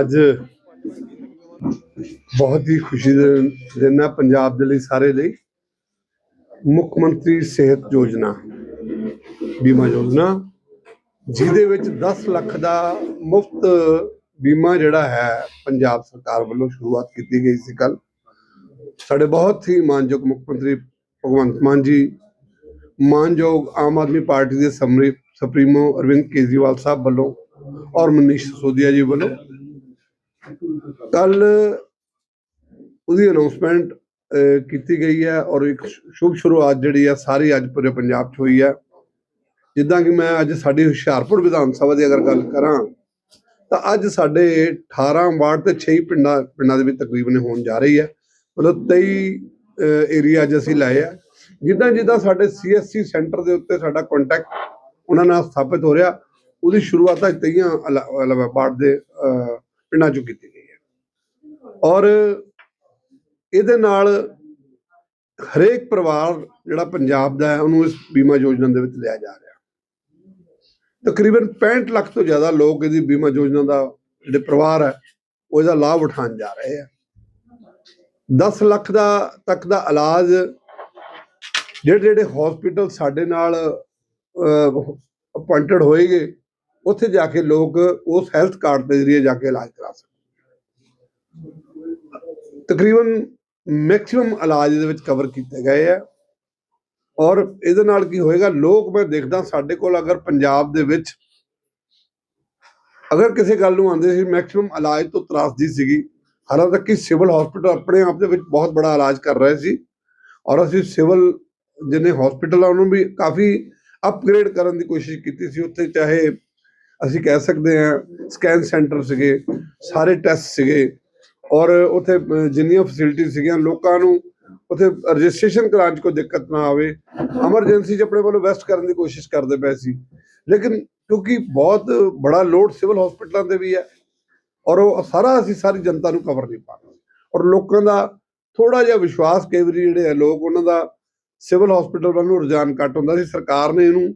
ਅੱਜ ਬਹੁਤ ਹੀ ਖੁਸ਼ੀ ਦੇ ਦਿਨ ਹੈ ਪੰਜਾਬ ਦੇ ਲਈ, ਸਾਰੇ ਲਈ। ਮੁੱਖ ਮੰਤਰੀ ਸਿਹਤ ਯੋਜਨਾ, ਬੀਮਾ ਯੋਜਨਾ, ਜਿਹਦੇ ਵਿੱਚ 10 ਲੱਖ ਦਾ ਮੁਫਤ ਬੀਮਾ ਜਿਹੜਾ ਹੈ, ਪੰਜਾਬ ਸਰਕਾਰ ਵੱਲੋਂ ਸ਼ੁਰੂਆਤ ਕੀਤੀ ਗਈ ਸੀ ਕੱਲ ਸਾਡੇ ਬਹੁਤ ਹੀ ਮਾਨਯੋਗ ਮੁੱਖ ਮੰਤਰੀ ਭਗਵੰਤ ਮਾਨ ਜੀ, ਮਾਨਯੋਗ ਆਮ ਆਦਮੀ ਪਾਰਟੀ ਦੇ ਸਮਰੀ, ਸੁਪਰੀਮੋ ਅਰਵਿੰਦ ਕੇਜਰੀਵਾਲ ਸਾਹਿਬ ਵੱਲੋਂ ਔਰ ਮਨੀਸ਼ ਸਿਸੋਦੀਆ ਜੀ ਵੱਲੋਂ। ਕੱਲ ਉਹਦੀ ਅਨਾਉਂਸਮੈਂਟ ਕੀਤੀ ਗਈ ਹੈ ਔਰ ਇੱਕ ਸ਼ੁਭ ਸ਼ੁਰੂਆਤ ਜਿਹੜੀ ਹੈ ਸਾਰੀ ਅੱਜ ਪੂਰੇ ਪੰਜਾਬ 'ਚ ਹੋਈ ਹੈ। ਜਿੱਦਾਂ ਕਿ ਮੈਂ ਅੱਜ ਸਾਡੀ ਹੁਸ਼ਿਆਰਪੁਰ ਵਿਧਾਨ ਸਭਾ ਦੀ ਅਗਰ ਗੱਲ ਕਰਾਂ, ਤਾਂ ਅੱਜ ਸਾਡੇ 18 ਵਾਰਡ ਤੇ 6 ਪਿੰਡਾਂ ਪਿੰਡਾਂ ਦੇ ਵਿੱਚ ਤਕਰੀਬਨ ਹੋਣ ਜਾ ਰਹੀ ਹੈ। ਮਤਲਬ 23 ਏਰੀਆ ਅੱਜ ਅਸੀਂ ਲਾਏ ਆ। ਜਿੱਦਾਂ ਜਿੱਦਾਂ ਸਾਡੇ ਸੀਐਸਸੀ ਸੈਂਟਰ ਦੇ ਉੱਤੇ ਸਾਡਾ ਕੰਟੈਕਟ ਉਹਨਾਂ ਨਾਲ ਸਥਾਪਿਤ ਹੋ ਰਿਹਾ ਉਹਦੀ ਸ਼ੁਰੂਆਤ ਅੱਜ ਤਈਆਂ ਵਾਰਡ ਦੇ ਪਿੰਡਾਂ ਚੋਂ ਕੀਤੀ ਗਈ ਹੈ। ਔਰ ਇਹਦੇ ਨਾਲ ਹਰੇਕ ਪਰਿਵਾਰ ਜਿਹੜਾ ਪੰਜਾਬ ਦਾ ਹੈ, ਉਹਨੂੰ ਇਸ ਬੀਮਾ ਯੋਜਨਾ ਦੇ ਵਿੱਚ ਲਿਆ ਜਾ ਰਿਹਾ। ਤਕਰੀਬਨ 65 ਲੱਖ ਤੋਂ ਜ਼ਿਆਦਾ ਲੋਕ ਇਹਦੀ ਬੀਮਾ ਯੋਜਨਾ ਦਾ ਜਿਹੜੇ ਪਰਿਵਾਰ ਹੈ, ਉਹ ਇਹਦਾ ਲਾਭ ਉਠਾਉਣ ਜਾ ਰਹੇ ਆ 10 ਲੱਖ ਦਾ, ਤੱਕ ਦਾ ਇਲਾਜ ਜਿਹੜੇ ਜਿਹੜੇ ਹਸਪੀਟਲ ਸਾਡੇ ਨਾਲ ਅਪਾਇੰਟਡ ਹੋਏਗੇ ਉੱਥੇ ਜਾ ਕੇ ਲੋਕ ਉਸ ਹੈਲਥ ਕਾਰਡ ਦੇ ਜ਼ਰੀਏ ਜਾ ਕੇ ਇਲਾਜ ਕਰਾ ਸਕਦੇ ਤਕਰੀਬਨ ਮੈਕਸਿਮਮ ਇਲਾਜ ਇਹਦੇ ਵਿੱਚ ਕਵਰ ਕੀਤੇ ਗਏ ਆ। ਔਰ ਇਹਦੇ ਨਾਲ ਕੀ ਹੋਏਗਾ, ਲੋਕ ਮੈਂ ਦੇਖਦਾ ਸਾਡੇ ਕੋਲ ਅਗਰ ਪੰਜਾਬ ਦੇ ਵਿੱਚ ਅਗਰ ਕਿਸੇ ਗੱਲ ਨੂੰ ਆਉਂਦੇ ਸੀ ਮੈਕਸਿਮਮ ਇਲਾਜ ਤੋਂ ਤਰਾਸਦੀ ਸੀਗੀ। ਹਾਲਾਂਕਿ ਕਿ ਸਿਵਲ ਹਸਪੀਟਲ ਆਪਣੇ ਆਪ ਦੇ ਵਿੱਚ ਬਹੁਤ ਬੜਾ ਇਲਾਜ ਕਰ ਰਹੇ ਸੀ। ਔਰ ਅਸੀਂ ਸਿਵਲ ਜਿਹਨੇ ਹਸਪੀਟਲ ਆ, ਉਹਨੂੰ ਵੀ ਕਾਫੀ ਅਪਗ੍ਰੇਡ ਕਰਨ ਦੀ ਕੋਸ਼ਿਸ਼ ਕੀਤੀ ਸੀ। ਉੱਥੇ ਚਾਹੇ ਅਸੀਂ ਕਹਿ ਸਕਦੇ ਹਾਂ ਸਕੈਨ ਸੈਂਟਰ ਸੀਗੇ, ਸਾਰੇ ਟੈਸਟ ਸੀਗੇ, ਔਰ ਉੱਥੇ ਜਿੰਨੀਆਂ ਫੈਸਿਲਿਟੀ ਸੀਗੀਆਂ, ਲੋਕਾਂ ਨੂੰ ਉੱਥੇ ਰਜਿਸਟ੍ਰੇਸ਼ਨ ਕਰਾਉਣ 'ਚ ਕੋਈ ਦਿੱਕਤ ਨਾ ਆਵੇ। ਐਮਰਜੈਂਸੀ 'ਚ ਆਪਣੇ ਵੱਲੋਂ ਵੈਸਟ ਕਰਨ ਦੀ ਕੋਸ਼ਿਸ਼ ਕਰਦੇ ਪਏ ਸੀ। ਲੇਕਿਨ ਕਿਉਂਕਿ ਬਹੁਤ ਬੜਾ ਲੋਡ ਸਿਵਲ ਹਸਪੀਟਲਾਂ ਤੇ ਵੀ ਹੈ, ਔਰ ਉਹ ਸਾਰਾ ਅਸੀਂ ਸਾਰੀ ਜਨਤਾ ਨੂੰ ਕਵਰ ਨਹੀਂ ਪਾਉਂਦੇ ਔਰ ਲੋਕਾਂ ਦਾ ਥੋੜਾ ਜਿਹਾ ਵਿਸ਼ਵਾਸ, ਕਈ ਵਾਰੀ ਜਿਹੜੇ ਆ ਲੋਕ, ਉਹਨਾਂ ਦਾ ਸਿਵਲ ਹਸਪੀਟਲ ਵੱਲ ਨੂੰ ਰੁਝਾਨ ਘੱਟ ਹੁੰਦਾ ਸੀ। ਸਰਕਾਰ ਨੇ ਇਹਨੂੰ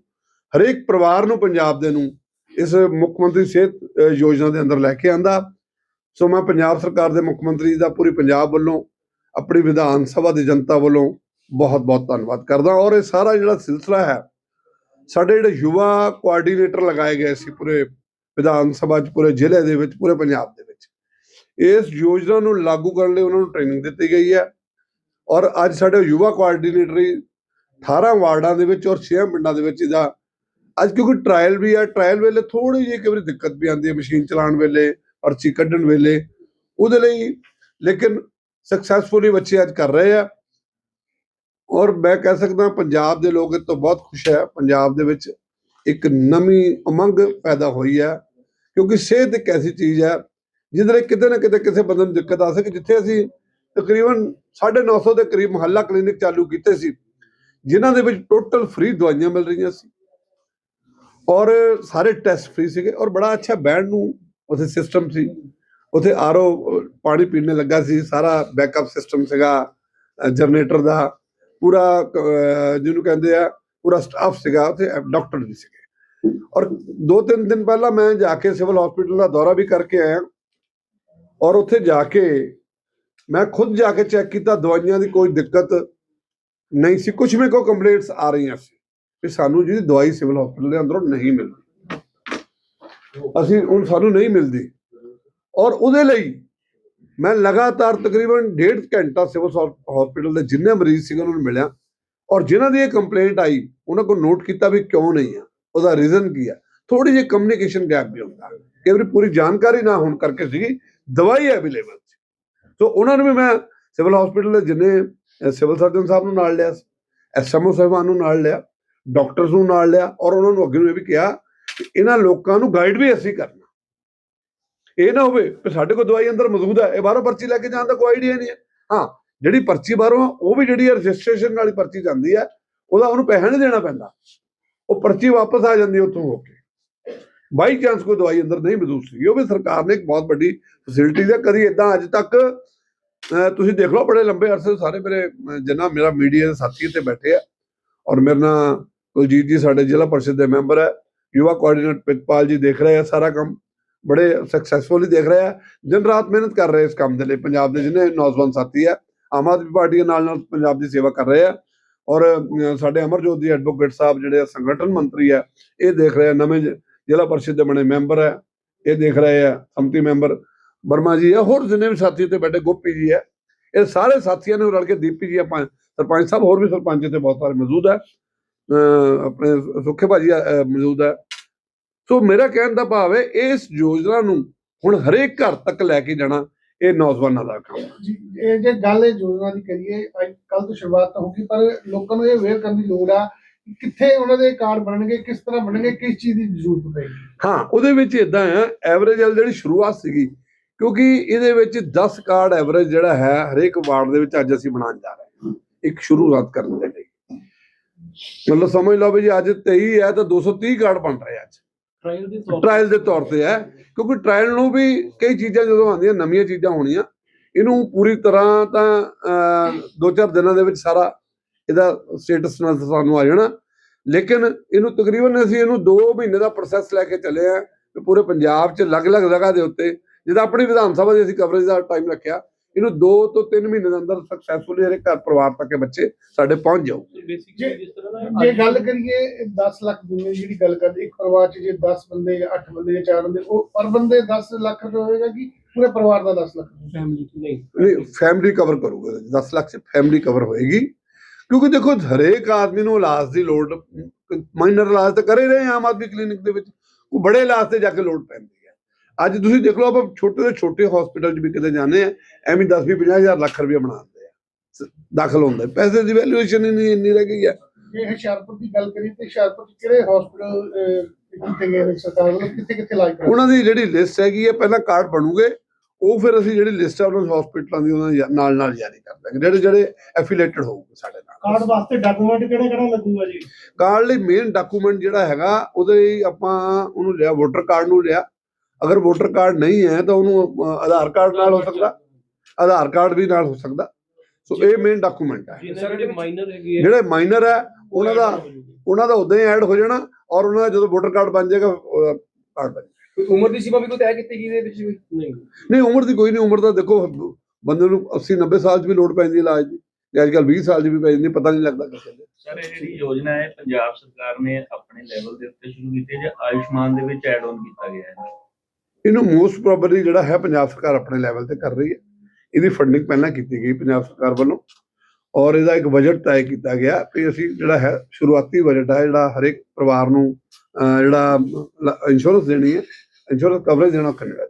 ਹਰੇਕ ਪਰਿਵਾਰ ਨੂੰ, ਪੰਜਾਬ ਦੇ ਨੂੰ ਇਸ ਮੁੱਖ ਮੰਤਰੀ ਸਿਹਤ ਯੋਜਨਾ ਦੇ ਅੰਦਰ ਲੈ ਕੇ ਆਂਦਾ। ਸੋ ਮੈਂ ਪੰਜਾਬ ਸਰਕਾਰ ਦੇ ਮੁੱਖ ਮੰਤਰੀ ਦਾ ਪੂਰੀ ਪੰਜਾਬ ਵੱਲੋਂ, ਆਪਣੀ ਵਿਧਾਨ ਸਭਾ ਦੀ ਜਨਤਾ ਵੱਲੋਂ ਬਹੁਤ ਬਹੁਤ ਧੰਨਵਾਦ ਕਰਦਾ। ਔਰ ਇਹ ਸਾਰਾ ਜਿਹੜਾ ਸਿਲਸਿਲਾ ਹੈ, ਸਾਡੇ ਜਿਹੜੇ ਯੁਵਾ ਕੋਆਰਡੀਨੇਟਰ ਲਗਾਏ ਗਏ ਸੀ ਪੂਰੇ ਵਿਧਾਨ ਸਭਾ ਚ, ਪੂਰੇ ਜ਼ਿਲ੍ਹੇ ਦੇ ਵਿੱਚ, ਪੂਰੇ ਪੰਜਾਬ ਦੇ ਵਿੱਚ। ਇਸ ਯੋਜਨਾ ਨੂੰ ਲਾਗੂ ਕਰਨ ਲਈ ਉਹਨਾਂ ਨੂੰ ਟ੍ਰੇਨਿੰਗ ਦਿੱਤੀ ਗਈ ਹੈ। ਔਰ ਅੱਜ ਸਾਡੇ ਯੁਵਾ ਕੋਆਰਡੀਨੇਟਰ ਹੀ 18 ਵਾਰਡਾਂ ਦੇ ਵਿੱਚ ਔਰ 6 ਪਿੰਡਾਂ ਦੇ ਵਿੱਚ ਇਹਦਾ ਅੱਜ ਕਿਉਂਕਿ ਟ੍ਰਾਇਲ ਵੀ ਆ ਟ੍ਰਾਇਲ ਵੇਲੇ ਥੋੜੀ ਜਿਹੀ ਕਈ ਵਾਰੀ ਦਿੱਕਤ ਵੀ ਆਉਂਦੀ ਹੈ ਮਸ਼ੀਨ ਚਲਾਉਣ ਵੇਲੇ, ਪਰਚੀ ਕੱਢਣ ਵੇਲੇ। ਉਹਦੇ ਲਈ ਲੇਕਿਨ ਸਕਸੈਸਫੁਲੀ ਬੱਚੇ ਅੱਜ ਕਰ ਰਹੇ ਆ। ਔਰ ਮੈਂ ਕਹਿ ਸਕਦਾ ਪੰਜਾਬ ਦੇ ਲੋਕ ਇਹ ਤੋਂ ਬਹੁਤ ਖੁਸ਼ ਹੈ। ਪੰਜਾਬ ਦੇ ਵਿੱਚ ਇੱਕ ਨਵੀਂ ਉਮੰਗ ਪੈਦਾ ਹੋਈ ਹੈ। ਕਿਉਂਕਿ ਸਿਹਤ ਇੱਕ ਐਸੀ ਚੀਜ਼ ਹੈ, ਜਿਹਦੇ ਲਈ ਕਿਤੇ ਨਾ ਕਿਤੇ ਕਿਸੇ ਬੰਦੇ ਨੂੰ ਦਿੱਕਤ ਆ ਸਕੇ। ਜਿੱਥੇ ਅਸੀਂ ਤਕਰੀਬਨ 950 ਦੇ ਕਰੀਬ ਮੁਹੱਲਾ ਕਲੀਨਿਕ ਚਾਲੂ ਕੀਤੇ ਸੀ, ਜਿਨ੍ਹਾਂ ਦੇ ਵਿੱਚ ਟੋਟਲ ਫ੍ਰੀ ਦਵਾਈਆਂ ਮਿਲ ਰਹੀਆਂ ਸੀ। ਔਰ ਸਾਰੇ ਟੈਸਟ ਫ੍ਰੀ ਸੀਗੇ ਔਰ ਬੜਾ ਅੱਛਾ ਬੈਂਡ ਨੂੰ ਉੱਥੇ ਸਿਸਟਮ ਸੀ। ਉੱਥੇ ਆਰਓ ਪਾਣੀ ਪੀਣੇ ਲੱਗਾ ਸੀ, ਸਾਰਾ ਬੈਕਅਪ ਸਿਸਟਮ ਸੀਗਾ ਜਨਰੇਟਰ ਦਾ। ਪੂਰਾ ਜਿਹਨੂੰ ਕਹਿੰਦੇ ਆ, ਪੂਰਾ ਸਟਾਫ ਸੀਗਾ, ਉੱਥੇ ਡਾਕਟਰ ਵੀ ਸੀਗੇ। ਔਰ ਦੋ ਤਿੰਨ ਦਿਨ ਪਹਿਲਾਂ ਮੈਂ ਜਾ ਕੇ ਸਿਵਲ ਹਸਪੀਟਲ ਦਾ ਦੌਰਾ ਵੀ ਕਰਕੇ ਆਇਆ। ਔਰ ਉੱਥੇ ਜਾ ਕੇ ਮੈਂ ਖੁਦ ਜਾ ਕੇ ਚੈੱਕ ਕੀਤਾ, ਦਵਾਈਆਂ ਦੀ ਕੋਈ ਦਿੱਕਤ ਨਹੀਂ ਸੀ। ਕੁਝ ਮੇਰੇ ਕੋ ਕੰਪਲੇਂਟਸ ਆ ਰਹੀਆਂ ਸੀ। ਵੀ ਸਾਨੂੰ ਜਿਹੜੀ ਦਵਾਈ ਸਿਵਲ ਹਸਪੀਟਲ ਦੇ ਅੰਦਰੋਂ ਨਹੀਂ ਮਿਲਦੀ। ਅਸੀਂ ਹੁਣ ਸਾਨੂੰ ਨਹੀਂ ਮਿਲਦੀ। ਔਰ ਉਹਦੇ ਲਈ ਮੈਂ ਲਗਾਤਾਰ ਤਕਰੀਬਨ ਡੇਢ ਘੰਟਾ ਸਿਵਲ ਹਸਪੀਟਲ ਦੇ ਜਿੰਨੇ ਮਰੀਜ਼ ਸੀ ਉਹਨਾਂ ਨੂੰ ਮਿਲਿਆ। ਔਰ ਜਿਨ੍ਹਾਂ ਦੀ ਇਹ ਕੰਪਲੇਂਟ ਆਈ, ਉਹਨਾਂ ਕੋਲ ਨੋਟ ਕੀਤਾ ਵੀ ਕਿਉਂ ਨਹੀਂ ਆ। ਉਹਦਾ ਰੀਜ਼ਨ ਕੀ ਆ? ਥੋੜੀ ਜਿਹੀ ਕਮਿਊਨੀਕੇਸ਼ਨ ਗੈਪ ਵੀ ਹੁੰਦਾ। ਕਈ ਵਾਰੀ ਪੂਰੀ ਜਾਣਕਾਰੀ ਨਾ ਹੋਣ ਕਰਕੇ ਸੀਗੀ, ਦਵਾਈ ਅਵੇਲੇਬਲ ਸੀ। ਸੋ ਉਹਨਾਂ ਨੂੰ ਵੀ ਮੈਂ ਸਿਵਲ ਹਸਪੀਟਲ ਦੇ ਜਿੰਨੇ ਸਿਵਲ ਸਰਜਨ ਸਾਹਿਬ ਨੂੰ ਨਾਲ ਲਿਆ ਐਸਐਮਓ ਸਾਹਿਬਾਨ ਨੂੰ ਨਾਲ ਲਿਆ। ਡਾਕਟਰਸ ਨੂੰ ਨਾਲ ਲਿਆ ਔਰ ਉਹਨਾਂ ਨੂੰ ਅੱਗੇ ਨੂੰ ਇਹ ਵੀ ਕਿਹਾ ਕਿ ਇਹਨਾਂ ਲੋਕਾਂ ਨੂੰ ਗਾਈਡ ਵੀ ਅਸੀਂ ਕਰਨਾ। ਇਹ ਨਾ ਹੋਵੇ ਕਿ ਸਾਡੇ ਕੋਲ ਦਵਾਈ ਅੰਦਰ ਮੌਜੂਦ ਹੈ ਇਹ ਬਾਹਰੋਂ ਪਰਚੀ ਲੈ ਕੇ ਜਾਣ ਦਾ ਕੋਈ ਆਈਡੀਆ ਨਹੀਂ ਹੈ। ਹਾਂ ਜਿਹੜੀ ਪਰਚੀ ਬਾਹਰੋਂ ਆ, ਉਹ ਵੀ ਜਿਹੜੀ ਰਜਿਸਟ੍ਰੇਸ਼ਨ ਵਾਲੀ ਪਰਚੀ ਜਾਂਦੀ ਹੈ ਉਹਦਾ ਉਹਨੂੰ ਪੈਸਾ ਨਹੀਂ ਦੇਣਾ ਪੈਂਦਾ। ਉਹ ਪਰਚੀ ਵਾਪਸ ਆ ਜਾਂਦੀ ਉੱਥੋਂ ਹੋ ਕੇ। ਬਾਈ ਚਾਂਸ ਕੋਈ ਦਵਾਈ ਅੰਦਰ ਨਹੀਂ ਮੌਜੂਦ ਸੀ। ਉਹ ਵੀ ਸਰਕਾਰ ਨੇ ਇੱਕ ਬਹੁਤ ਵੱਡੀ ਫੈਸਿਲਿਟੀ ਹੈ ਕਦੀ ਇਦਾਂ ਅੱਜ ਤੱਕ ਅਹ, ਤੁਸੀਂ ਦੇਖ ਲਓ ਬੜੇ ਲੰਬੇ ਅਰਸੇ ਸਾਰੇ ਮੇਰੇ ਜਿੰਨਾ ਮੇਰਾ ਮੀਡੀਆ ਦੇ ਸਾਥੀ ਇੱਥੇ ਬੈਠੇ ਆ ਔਰ ਮੇਰੇ ਨਾਲ ਕੁਲਜੀਤ ਜੀ ਸਾਡੇ ਜ਼ਿਲ੍ਹਾ ਪਰਿਸ਼ਦ ਦੇ ਮੈਂਬਰ ਹੈ, ਯੁਵਾ ਕੋਆਰਡੀਨੇਟਰ ਪ੍ਰਿਤਪਾਲ ਜੀ ਦੇਖ ਰਹੇ ਆ ਸਾਰਾ ਕੰਮ, ਬੜੇ ਸਕਸੈਸਫੁਲੀ ਦੇਖ ਰਹੇ ਆ, ਦਿਨ ਰਾਤ ਮਿਹਨਤ ਕਰ ਰਹੇ ਇਸ ਕੰਮ ਦੇ ਲਈ, ਪੰਜਾਬ ਦੇ ਜਿੰਨੇ ਨੌਜਵਾਨ ਸਾਥੀ ਆ, ਆਮ ਆਦਮੀ ਪਾਰਟੀ ਦੇ ਨਾਲ ਨਾਲ ਪੰਜਾਬ ਦੀ ਸੇਵਾ ਕਰ ਰਹੇ ਆ, ਔਰ ਸਾਡੇ ਅਮਰਜੋਤ ਜੀ ਐਡਵੋਕੇਟ ਸਾਹਿਬ ਜਿਹੜੇ ਆ, ਸੰਗਠਨ ਮੰਤਰੀ ਆ, ਇਹ ਦੇਖ ਰਹੇ ਆ, ਨਵੇਂ ਜ਼ਿਲ੍ਹਾ ਪਰਿਸ਼ਦ ਦੇ ਬਣੇ ਮੈਂਬਰ ਆ, ਇਹ ਦੇਖ ਰਹੇ ਆ, ਸੰਮਤੀ ਮੈਂਬਰ ਵਰਮਾ ਜੀ ਆ, ਹੋਰ ਜਿੰਨੇ ਵੀ ਸਾਥੀ ਤੇ ਬੈਠੇ, ਗੋਪੀ ਜੀ ਆ, ਇਹ ਸਾਰੇ ਸਾਥੀਆਂ ਨੇ ਰਲ ਕੇ ਦੀਪੀ ਜੀ ਆਪਾਂ ਸਰਪੰਚ ਸਾਹਿਬ, ਹੋਰ ਵੀ ਸਰਪੰਚ ਇੱਥੇ ਬਹੁਤ ਸਾਰੇ ਮੌਜੂਦ ਹੈ ਆਪਣੇ ਸੁੱਖੇ ਭਾਜੀ ਮੌਜੂਦ ਹੈ। ਸੋ ਮੇਰਾ ਕਹਿਣ ਦਾ ਭਾਵ ਹੈ ਇਸ ਯੋਜਨਾ ਨੂੰ ਹੁਣ ਹਰੇਕ ਘਰ ਤੱਕ ਲੈ ਕੇ ਜਾਣਾ ਇਹ ਨੌਜਵਾਨਾਂ ਦਾ ਕੰਮ ਹੈ। ਇਹ ਜੇ ਗੱਲ ਇਹ ਯੋਜਨਾ ਦੀ ਕਰੀਏ ਕੱਲ ਤੋਂ ਸ਼ੁਰੂਆਤ ਤਾਂ ਹੋਗੀ ਪਰ ਲੋਕਾਂ ਨੂੰ ਇਹ ਅਵੇਅਰ ਕਰਨ ਦੀ ਲੋੜ ਆ ਕਿੱਥੇ ਉਹਨਾਂ ਦੇ ਕਾਰਡ ਬਣਨਗੇ ਕਿਸ ਤਰ੍ਹਾਂ ਬਣਨਗੇ ਕਿਸ ਚੀਜ਼ ਦੀ ਜ਼ਰੂਰਤ ਪਏਗੀ। ਹਾਂ ਉਹਦੇ ਵਿੱਚ ਇਦਾਂ ਆ ਐਵਰੇਜ ਵਾਲੀ ਜਿਹੜੀ ਸ਼ੁਰੂਆਤ ਸੀਗੀ ਕਿਉਂਕਿ ਇਹਦੇ ਵਿੱਚ 10 ਕਾਰਡ ਐਵਰੇਜ ਜਿਹੜਾ ਹੈ ਹਰੇਕ ਵਾਰਡ ਦੇ ਵਿੱਚ ਅੱਜ ਅਸੀਂ ਬਣਾਉਣ ਜਾ ਰਹੇ ਹਾਂ। ਇੱਕ ਸ਼ੁਰੂਆਤ ਕਰਨ ਦੇ ਲਈ। ਮਤਲਬ ਸਮਝ ਲਓ ਵੀ ਜੀ ਅੱਜ 23 ਹੈ ਤਾਂ 230 ਕਾਰਡ ਬਣ ਰਹੇ ਅੱਜ। ਟ੍ਰਾਇਲ ਦੇ ਤੌਰ ਟ੍ਰਾਇਲ ਦੇ ਤੌਰ ਤੇ ਹੈ ਕਿਉਂਕਿ ਟ੍ਰਾਇਲ ਨੂੰ ਵੀ ਕਈ ਚੀਜ਼ਾਂ ਜਦੋਂ ਆਉਂਦੀਆਂ ਨਵੀਆਂ ਚੀਜ਼ਾਂ ਹੋਣੀਆਂ ਇਹਨੂੰ ਪੂਰੀ ਤਰ੍ਹਾਂ ਤਾਂ ਦੋ ਚਾਰ ਦਿਨਾਂ ਦੇ ਵਿੱਚ ਸਾਰਾ ਇਹਦਾ ਸਟੇਟਸ ਨਾਲ ਸਾਨੂੰ ਆ ਜਾਣਾ। ਲੇਕਿਨ ਇਹਨੂੰ ਤਕਰੀਬਨ ਅਸੀਂ ਇਹਨੂੰ 2 ਮਹੀਨੇ ਦਾ ਪ੍ਰੋਸੈਸ ਲੈ ਕੇ ਚੱਲੇ ਆ ਪੂਰੇ ਪੰਜਾਬ 'ਚ ਅਲੱਗ-ਅਲੱਗ ਜਗ੍ਹਾ ਦੇ ਉੱਤੇ ਜਿੱਦਾਂ ਆਪਣੀ ਵਿਧਾਨ ਸਭਾ ਦੀ ਅਸੀਂ ਕਵਰੇਜ ਦਾ ਟਾਈਮ ਰੱਖਿਆ ਇਹਨੂੰ 2 ਤੋਂ 3 ਮਹੀਨੇ ਦੇ ਅੰਦਰ ਸਕਸੈਸਫੁਲੀ ਹਰੇਕ ਘਰ ਪਰਿਵਾਰ ਤੱਕ ਬੱਚੇ ਸਾਡੇ ਪਹੁੰਚ ਜਾਊ ਬੇਸਿਕਲੀ ਜਿਸ ਤਰ੍ਹਾਂ ਦਾ ਜੇ ਗੱਲ ਕਰੀਏ 10 ਲੱਖ ਬੀਮੇ ਦੀ ਜਿਹੜੀ ਗੱਲ ਕਰਦੇ ਇੱਕ ਪਰਿਵਾਰ 'ਚ ਜੇ 10 ਬੰਦੇ ਜਾਂ 8 ਬੰਦੇ ਜਾਂ 4 ਬੰਦੇ ਉਹ ਪਰ ਬੰਦੇ 10 ਲੱਖ ਰੁਪਏ ਹੋਏਗਾ ਕਿ ਪੂਰੇ ਪਰਿਵਾਰ ਦਾ 10 ਲੱਖ ਫੈਮਿਲੀ ਨਹੀਂ। ਨਹੀਂ ਫੈਮਿਲੀ ਕਵਰ ਕਰੂਗਾ 10 ਲੱਖ ਚ ਫੈਮਿਲੀ ਕਵਰ ਹੋਏਗੀ। ਕਿਉਂਕਿ ਦੇਖੋ ਹਰੇਕ ਆਦਮੀ ਨੂੰ ਇਲਾਜ ਦੀ ਲੋੜ ਮਾਈਨਰ ਇਲਾਜ ਤਾਂ ਕਰ ਹੀ ਰਹੇ ਆਮ ਆਦਮੀ ਕਲੀਨਿਕ ਦੇ ਵਿੱਚ। ਉਹ ਬੜੇ ਇਲਾਜ ਤੇ ਜਾ ਕੇ ਲੋੜ ਪੈਂਦੀ ਅੱਜ ਤੁਸੀਂ ਦੇਖ ਲਓ ਆਪਾਂ ਛੋਟੇ ਤੋਂ ਛੋਟੇ ਹਸਪੀਟਲ 'ਚ ਵੀ ਕਿਤੇ ਜਾਂਦੇ ਆ ਐਵੇਂ 10 ਵੀਹ 50 ਹਜ਼ਾਰ ਲੱਖ ਰੁਪਏ ਬਣਾਉਂਦੇ ਆ। ਦਾਖਲ ਹੁੰਦੇ। ਪੈਸੇ ਦੀ ਵੈਲਿਊਏਸ਼ਨ ਹੀ ਨਹੀਂ ਇੰਨੀ ਰਹਿ ਗਈ ਹੈ ਜੇ ਹੁਸ਼ਿਆਰਪੁਰ ਦੀ ਗੱਲ ਕਰੀਏ ਤੇ ਹੁਸ਼ਿਆਰਪੁਰ 'ਚ ਕਿਹੜੇ ਹਸਪੀਟਲ ਕੀਤੇ ਗਏ ਨੇ ਸਰਕਾਰ ਵੱਲੋਂ ਕਿੱਥੇ ਕਿੱਥੇ ਇਲਾਜ ਕਰਾ ਉਹਨਾਂ ਦੀ ਜਿਹੜੀ ਲਿਸਟ ਹੈਗੀ ਹੈ ਪਹਿਲਾਂ ਕਾਰਡ ਬਣੂਗੇ ਉਹ ਫਿਰ ਅਸੀਂ ਜਿਹੜੀ ਲਿਸਟ ਹੈ ਉਹਨਾਂ ਹਸਪੀਟਲਾਂ ਦੀ ਉਹਨਾਂ ਨਾਲ ਨਾਲ ਜਾਰੀ ਕਰ ਦਾਂਗੇ ਜਿਹੜੇ ਜਿਹੜੇ ਐਫੀਲੇਟਡ ਹੋਊਗੇ ਸਾਡੇ ਨਾਲ। ਕਾਰਡ ਵਾਸਤੇ ਡਾਕੂਮੈਂਟ ਕਿਹੜਾ ਕਿਹੜਾ ਲੱਗੂਗਾ ਜੀ? ਕਾਰਡ ਲਈ ਮੇਨ ਡਾਕੂਮੈਂਟ ਜਿਹੜਾ ਹੈਗਾ ਉਹਦੇ ਆਪਾਂ ਉਹਨੂੰ ਲਿਆ ਵੋਟਰ ਕਾਰਡ ਨੂੰ ਲਿਆ ਅਗਰ ਵੋਟਰ ਕਾਰਡ ਨਹੀਂ ਹੈ ਤਾਂ ਉਹਨੂੰ ਆਧਾਰ ਕਾਰਡ ਨਾਲ ਹੋ ਸਕਦਾ। ਆਧਾਰ ਕਾਰਡ ਵੀ ਨਾਲ ਹੋ ਸਕਦਾ। ਸੋ ਇਹ ਮੇਨ ਡਾਕੂਮੈਂਟ ਹੈ। ਜਿਹੜੇ ਮਾਈਨਰ ਹੈ ਉਹ ਉਹਨਾਂ ਦਾ। ਉਹਨਾਂ ਦਾ ਉਦਾਂ ਹੀ ਐਡ ਹੋ ਜਾਣਾ ਔਰ ਉਹਨਾਂ ਦਾ ਜਦੋਂ ਵੋਟਰ ਕਾਰਡ ਬਣ ਜਾਏਗਾ ਕਾਰਡ ਬਣ ਕੋਈ ਉਮਰ ਦੀ ਸੀਮਾ ਵੀ ਕੋਈ ਤੈਅ ਕੀਤੀ ਗਈ ਇਹਦੇ ਵਿੱਚ ਨਹੀਂ। ਨਹੀਂ ਉਮਰ ਦੀ ਕੋਈ ਨਹੀਂ। ਉਮਰ ਦਾ ਦੇਖੋ ਬੰਦੇ ਨੂੰ 80 90 ਸਾਲ 'ਚ ਵੀ ਲੋੜ ਪੈਂਦੀ ਹੈ ਇਲਾਜ ਦੀ। ਤੇ ਅੱਜ ਕੱਲ 20 ਸਾਲ 'ਚ ਵੀ ਪੈ ਜਾਂਦੀ ਪਤਾ ਨਹੀਂ ਲੱਗਦਾ ਕਿਸੇ ਦੇ। ਸਰ ਇਹ ਜਿਹੜੀ ਯੋਜਨਾ ਹੈ ਪੰਜਾਬ ਸਰਕਾਰ ਨੇ ਆਪਣੇ ਲੈਵਲ ਦੇ ਉੱਤੇ ਸ਼ੁਰੂ ਕੀਤੀ ਹੈ ਜੇ ਆਯੁਸ਼ਮਾਨ ਦੇ ਵਿੱਚ ਐਡ ਆਨ ਕੀਤਾ ਗਿਆ ਹੈ? ਇਹਨੂੰ ਮੋਸਟ ਪ੍ਰੋਬਬਲੀ ਜਿਹੜਾ ਹੈ ਪੰਜਾਬ ਸਰਕਾਰ ਆਪਣੇ ਲੈਵਲ ਤੇ ਕਰ ਰਹੀ ਹੈ। ਇਹਦੀ ਫੰਡਿੰਗ ਪਹਿਲਾਂ ਕੀਤੀ ਗਈ ਪੰਜਾਬ ਸਰਕਾਰ ਵੱਲੋਂ ਔਰ ਇਹਦਾ ਇੱਕ ਬਜਟ ਤੈਅ ਕੀਤਾ ਗਿਆ ਕਿ ਅਸੀਂ ਜਿਹੜਾ ਹੈ ਸ਼ੁਰੂਆਤੀ ਬਜਟ ਹੈ ਜਿਹੜਾ ਹਰੇਕ ਪਰਿਵਾਰ ਨੂੰ ਜਿਹੜਾ ਇੰਸ਼ੋਰੈਂਸ ਦੇਣੀ ਹੈ ਇੰਸ਼ੋਰੈਂਸ ਕਵਰੇਜ ਦੇਣਾ ਕਰੇਗਾ